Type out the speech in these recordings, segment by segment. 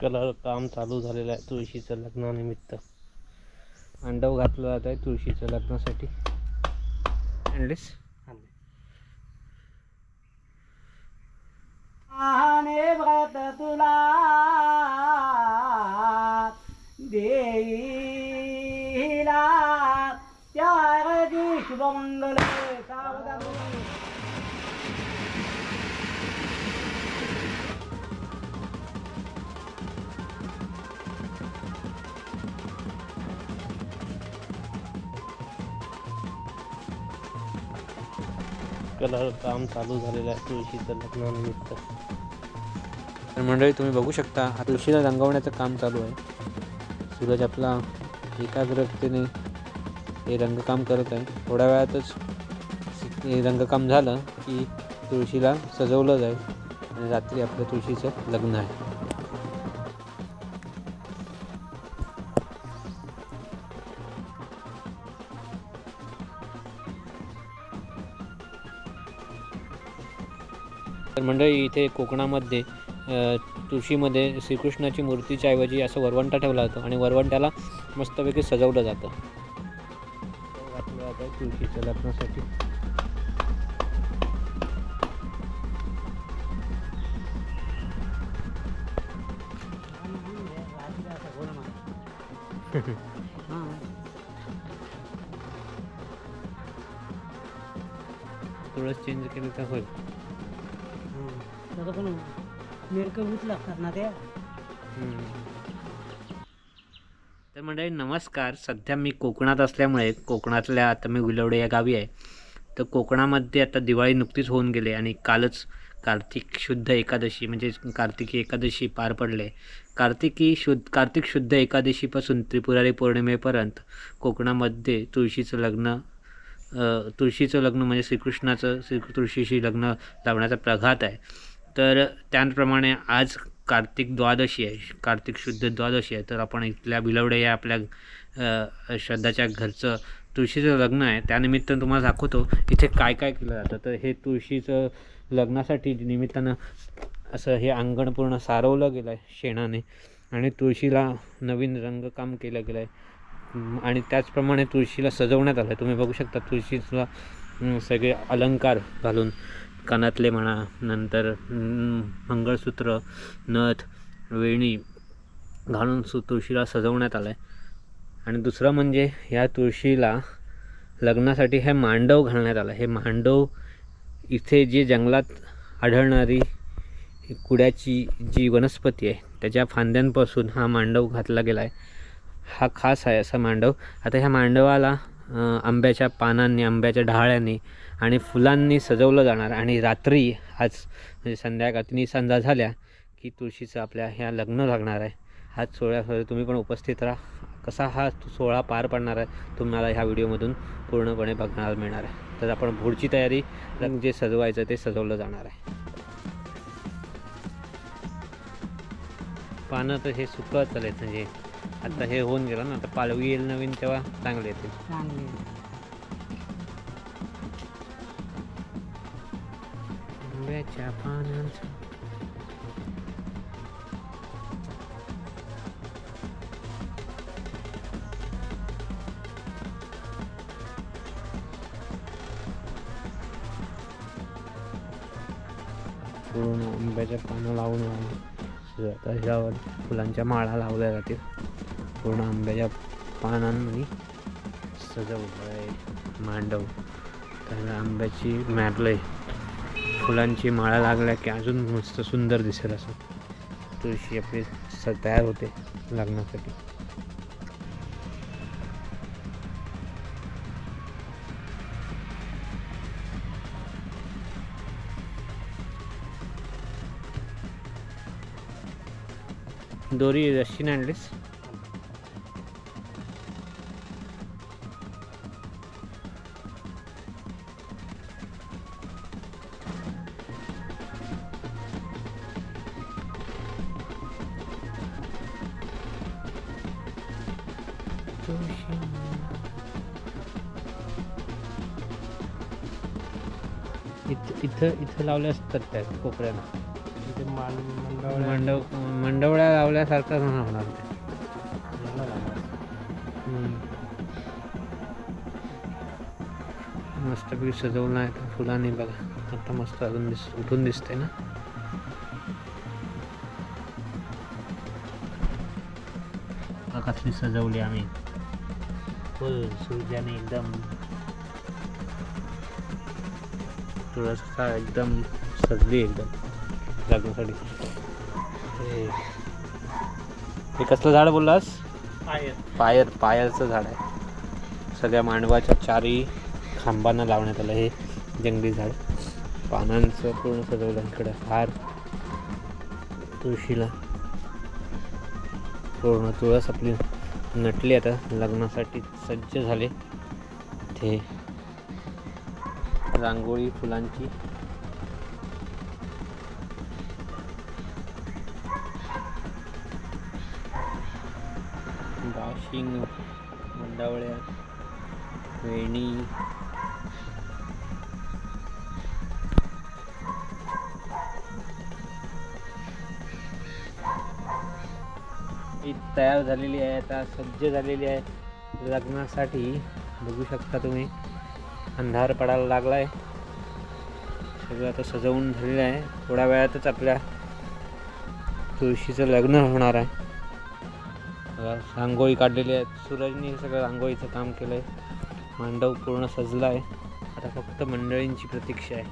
Colour काम चालू झालेलं आहे तुळशीचं लग्नानिमित्त. अंडव घातलं जात आहे तुळशीचं लग्नासाठी. आणलीस? व्रत तुला देईला. त्या मंगल कलर काम चालू झालेलं आहे तुळशीचं लग्नानिमित्त. तर मंडळी तुम्ही बघू शकता हा तुळशीला रंगवण्याचं काम चालू आहे. सूरज आपला एकाग्रतेने हे रंगकाम करत आहे. थोड्या वेळातच हे रंगकाम झालं की तुळशीला सजवलं जाईल. आणि रात्री आपल्या तुळशीचं लग्न आहे. तर मंडळी इथे कोकणामध्ये तुळशीमध्ये श्रीकृष्णाची मूर्तीच्या ऐवजी असं वरवंटा ठेवला जातो आणि वरवंट्याला मस्तपैकी सजवलं जातं. घातलं जातं तुळशीच्या लग्नासाठी. तुळस चेंज केलं तर होईल. तसं पण मिरकभूत लागतात ना त्या. तर मंडळी नमस्कार. सध्या मी कोकणात असल्यामुळे कोकणातल्या आता मी विलवडे या गावी आहे. तर कोकणामध्ये आता दिवाळी नुकतीच होऊन गेली आणि कालच कार्तिक शुद्ध एकादशी म्हणजे कार्तिकी एकादशी पार पडले. कार्तिकी शुद्ध कार्तिक शुद्ध एकादशीपासून त्रिपुरारी पौर्णिमेपर्यंत कोकणामध्ये तुळशीचं लग्न तुळशीचं लग्न म्हणजे श्रीकृष्णाचं श्री तुळशीशी लग्न लावण्याचा प्रघात आहे. तर त्याप्रमाणे आज कार्तिक द्वादशी आहे कार्तिक शुद्ध द्वादशी आहे. तर आपण इथल्या बिलवडे या आपल्या श्रद्धाच्या घरचं तुळशीचं लग्न आहे. त्यानिमित्त तुम्हाला दाखवतो इथे काय काय केलं जातं. तर हे तुळशीचं लग्नासाठी निमित्तानं असं हे अंगण पूर्ण सारवलं गेलं आहे शेणाने. आणि तुळशीला नवीन रंगकाम केलं गेलं आहे आणि त्याचप्रमाणे तुळशीला सजवण्यात आलं आहे तुम्ही बघू शकता तुळशीला सगळे अलंकार घालून कानातले म्हणा नंतर मंगळसूत्र नथ वेणी घालून सु तुळशीला सजवण्यात आलं आहे आणि दुसरं म्हणजे ह्या तुळशीला लग्नासाठी हे मांडव घालण्यात आलं हे मांडव इथे जे जंगलात आढळणारी कुड्याची जी वनस्पती आहे त्याच्या फांद्यांपासून हा मांडव घातला गेला आहे हा खास आहे असा मांडव. आता ह्या मांडवाला आंब्याच्या पानांनी आंब्याच्या ढाळ्यांनी आणि फुलांनी सजवलं जाणार आणि रात्री आज म्हणजे संध्याकाळी संध्या झाल्या की तुळशीचं आपल्या ह्या लग्न लागणार आहे. हा सोहळ्यामध्ये तुम्ही पण उपस्थित राहा. कसा हा सोहळा पार पडणार आहे तुम्हाला ह्या व्हिडिओमधून पूर्णपणे बघणार मिळणार आहे. तर आपण पुढची तयारी रंग जे सजवायचं ते सजवलं जाणार आहे. पानं तर हे सुकत चालेल म्हणजे आता हे होऊन गेलं ना आता पालवी येईल नवीन तेव्हा चांगले येतील. चांगली आंब्याच्या पानांचं. पूर्ण आंब्याच्या पानं लावून आता फुलांच्या माळा लावल्या जातील. पूर्ण आंब्याच्या पानांनी सजवलं आहे. मांडव. त्याला आंब्याची मॅपलंय फुलांची माळा लागल्या की अजून मस्त सुंदर दिसेल असं. तुळशी आपली स तयार होते लग्नासाठी. दोरी रशीन आणलीस इथं इथं इथं लावले असतात त्या कोपऱ्याला. तिथे मान मंडप मंडव मंडवळ्या लावल्यासारखं होणार ते. मस्तपैकी सजवलं आहे फुलांनी बघा. आता मस्त अजून दिस उठून दिसते ना. बघा कसली सजवली आम्ही. फुल सूर्याने एकदम तुळस एकदम सजली एकदम लग्नासाठी हे- कसलं झाड बोललास? पायर पायरचं झाड आहे. सगळ्या मांडवाच्या चारी खांबांना लावण्यात आलं. हे जंगली झाड. पानांचं पूर्ण सजवलं इकडं. हार. तुळशीला. पूर्ण तुळस आपली. नटले आता लग्नासाठी सज्ज झाले. ते रांगोळी फुलांची. बाशिंग मंडावळ्या वेणी ही तयार झालेली आहे आता सज्ज झालेली आहे. लग्नासाठी बघू शकता तुम्ही अंधार पडायला लागला आहे सगळं आता सजवून झालेलं आहे. थोड्या वेळातच आपल्या तुळशीचं लग्न होणार आहे. रांगोळी काढलेली आहे. सूरजने सगळं रांगोळीचं काम केलं आहे मांडव पूर्ण सजला आहे आता फक्त मंडळींची प्रतीक्षा आहे.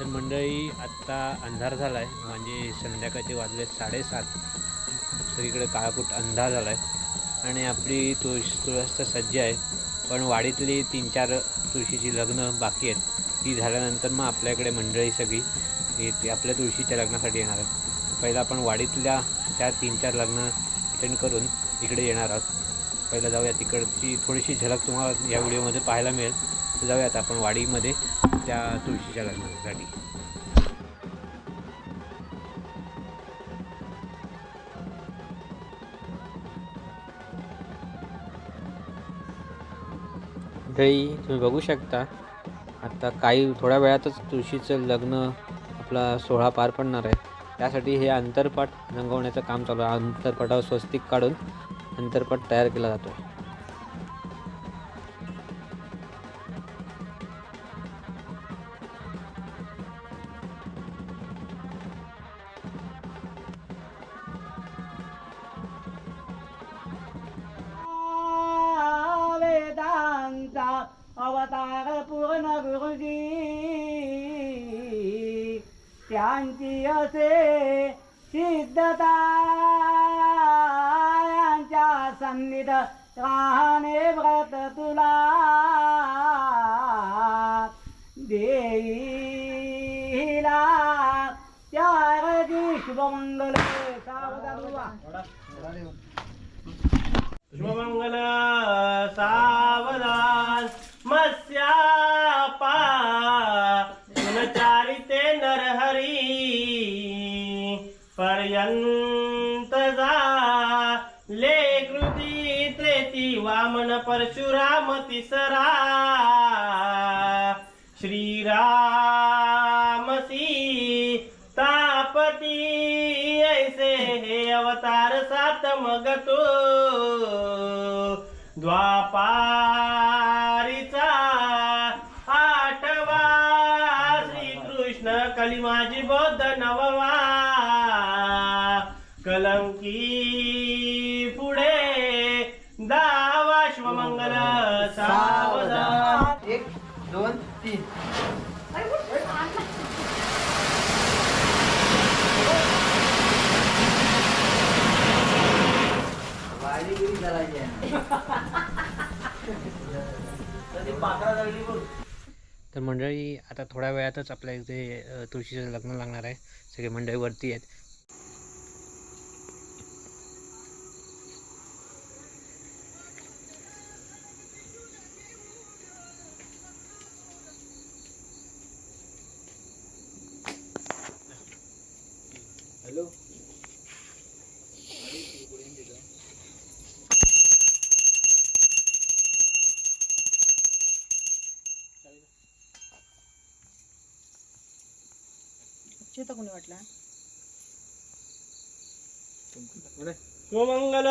तर मंडळी आत्ता अंधार झाला आहे म्हणजे संध्याकाळचे वाजले साडेसात. सगळीकडे काळापूट अंधार झाला आहे आणि आपली तुळस तुळस तर सज्ज आहे. पण वाडीतली तीन चार तुळशीची लग्न बाकी आहेत. ती झाल्यानंतर मग आपल्याकडे मंडळी सगळी येते. आपल्या तुळशीच्या लग्नासाठी येणार आहोत. पहिलं आपण वाडीतल्या त्या तीन चार लग्न अटेंड करून इकडे येणार आहोत. पहिलं जाऊया तिकडची. थोडीशी झलक तुम्हाला या व्हिडिओमध्ये पाहायला मिळेल. तर जाऊयात आपण वाडीमध्ये. त्या तुळशीच्या लग्नासाठी मंडळी तुम्ही बघू शकता. आता काही थोड्या वेळातच तुळशीचं लग्न आपला सोहळा पार पडणार आहे. त्यासाठी हे अंतरपट रंगवण्याचं काम चालू आहे. अंतरपटावर स्वस्तिक काढून अंतरपट तयार केला जातो त्यांची असे सिद्धता यांच्या सन्निध राहणे व्रत तुला. देईला चार शुभमंगल. सावधान शुभमंगल सावधान. विसरा श्रीराम सीतापती तापती ऐसे हे अवतार सात मग तो द्वापा तर मंडळी आता थोड्या वेळातच आपल्या इथे तुळशीचं लग्न लागणार आहे. सगळे मंडळी वरती आहेत. हॅलो? चित्र कोणी वाटला? सुमंगल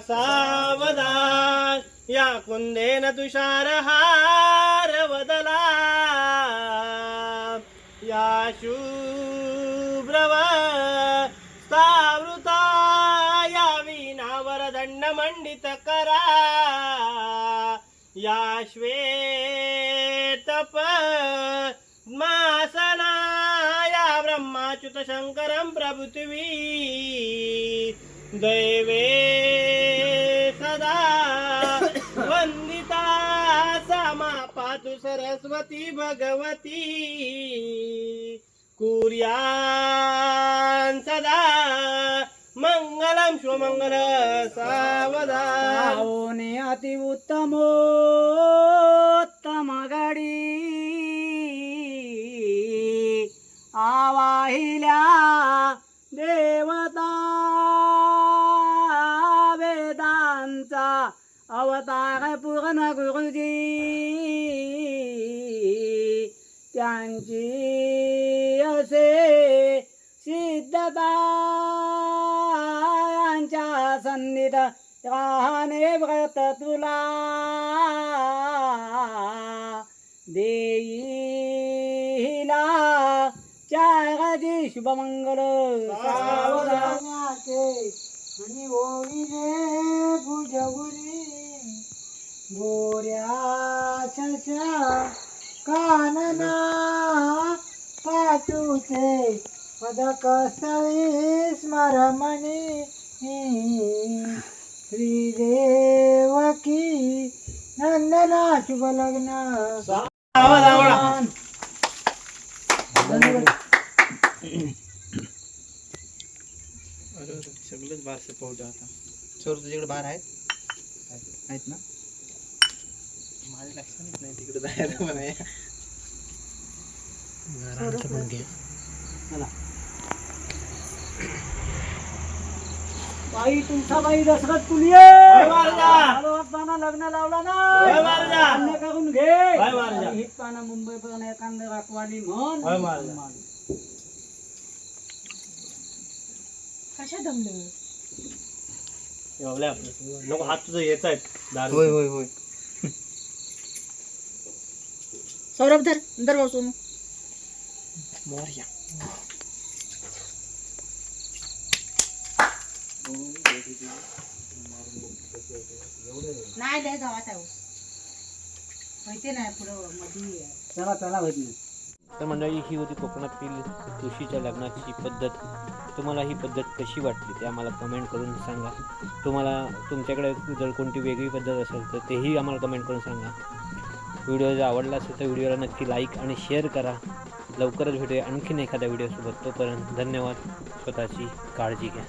सावधान या कुंदेन तुषार हार बदला या शुभ्रव सावृता या वीणावर दंड मंडित करा. या श्वेतप मासना या ब्रह्माच्युत शंकरं प्रभृतिवी। दैवे सदा वन्दिता सा पातु सरस्वती भगवती। कुर्यान् सदा मङ्गलं शुभमङ्गल सावदा पाहुणे अति उत्तमो सन्निध राहणे व्रत तुला. देईला चार जी शुभमंगल आणि ओळीने कानना पाचूचे पदक स्थळी स्मरमणी. श्रीदेवकी नंदना शुभ लग्न सगळंच बारसे पाहू आता. चोर तुझ्याकडे बार आहेत? आहेत ना? माझ्या लक्षात नाही तिकडे जायला पण आहे बाई तुमचा बाई दशरथ तुलिये लग्न लावला ना. करून घे. हितपाना मुंबई पण एखादं राखवाली म्हण. एवढ्या आपलं नको हात तुझं येत आहेत दारू होय होय होय. सौरभ धर धर बसून. मोरया नाही द्या गावात आहे माहिती नाही पुढं मध्ये चला चला होत नाही. तर मंडळी ही होती कोकणातील तुळशीच्या लग्नाची पद्धत. तुम्हाला ही पद्धत कशी वाटली ते आम्हाला कमेंट करून सांगा. तुम्हाला तुमच्याकडे जर कोणती वेगळी पद्धत असेल तर तेही आम्हाला कमेंट करून सांगा. व्हिडिओ जर आवडला असेल तर व्हिडिओला नक्की लाईक आणि शेअर करा. लवकरच भेटूया आणखीन एखाद्या व्हिडिओसोबत तोपर्यंत धन्यवाद. स्वतःची काळजी घ्या.